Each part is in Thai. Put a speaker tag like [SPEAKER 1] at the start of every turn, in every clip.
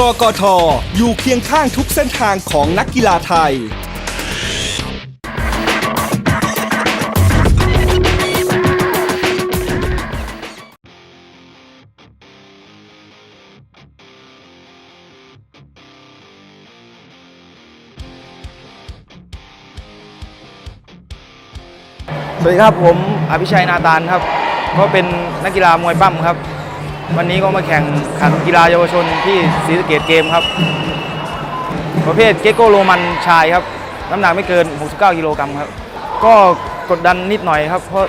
[SPEAKER 1] กกท อยู่เคียงข้างทุกเส้นทางของนักกีฬาไทย
[SPEAKER 2] สวัสดีครับผมอภิชัยนาตาลครับ ก็เป็นนักกีฬามวยปั้มครับ วันนี้ก็มาแข่งขันกีฬาเยาวชนที่ศรีสะเกดเกมครับ ประเภทเกโกโรมันชายครับ น้ำหนักไม่เกิน 69 กิโลกรัมครับ ก็กดดันนิดหน่อยครับ เพราะ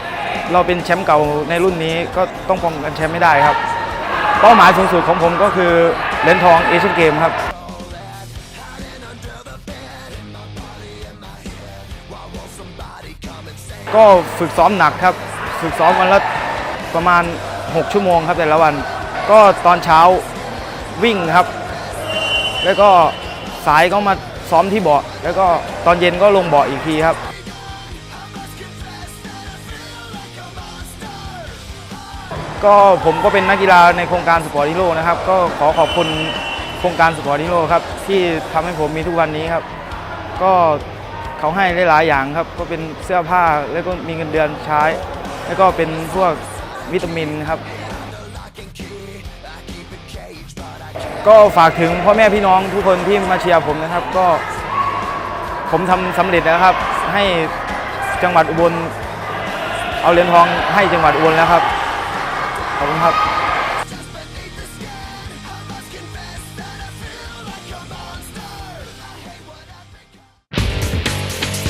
[SPEAKER 2] เราเป็นแชมป์เก่าในรุ่นนี้ก็ต้องป้องกันแชมป์ไม่ได้ครับ เป้าหมายสูงสุดของผมก็คือเหรียญทองเอเชียนเกมครับก็ฝึกซ้อมหนักครับ ฝึกซ้อมวันละประมาณ 6 ชั่วโมงครับแต่ละวัน ก็ตอนเช้าวิ่งครับ แล้วก็สายก็มาซ้อมที่เบาะแล้วก็ตอนเย็นก็ลงเบาะอีกทีครับ ก็ผมก็เป็นนักกีฬาในโครงการสปอร์ตฮีโรนะครับ ก็ขอขอบคุณโครงการสปอร์ตฮีโรครับที่ทำให้ผมมีทุกวันนี้ครับ ก็เขาให้หลายๆอย่างครับ ก็เป็นเสื้อผ้าแล้วก็มีเงินเดือนใช้ แล้วก็เป็นพวกวิตามินครับ ก็ฝากถึงพ่อแม่พี่น้องทุกคนที่มาเชียร์ผมนะครับ ก็ ผมทำสำเร็จแล้วครับ ให้จังหวัดอุบล เอาเหรียญทองให้จังหวัดอุบลแล้วครับขอบคุณครับ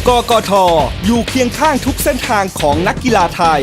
[SPEAKER 1] กกทอยู่เคียงข้างทุกเส้นทางของนักกีฬาไทย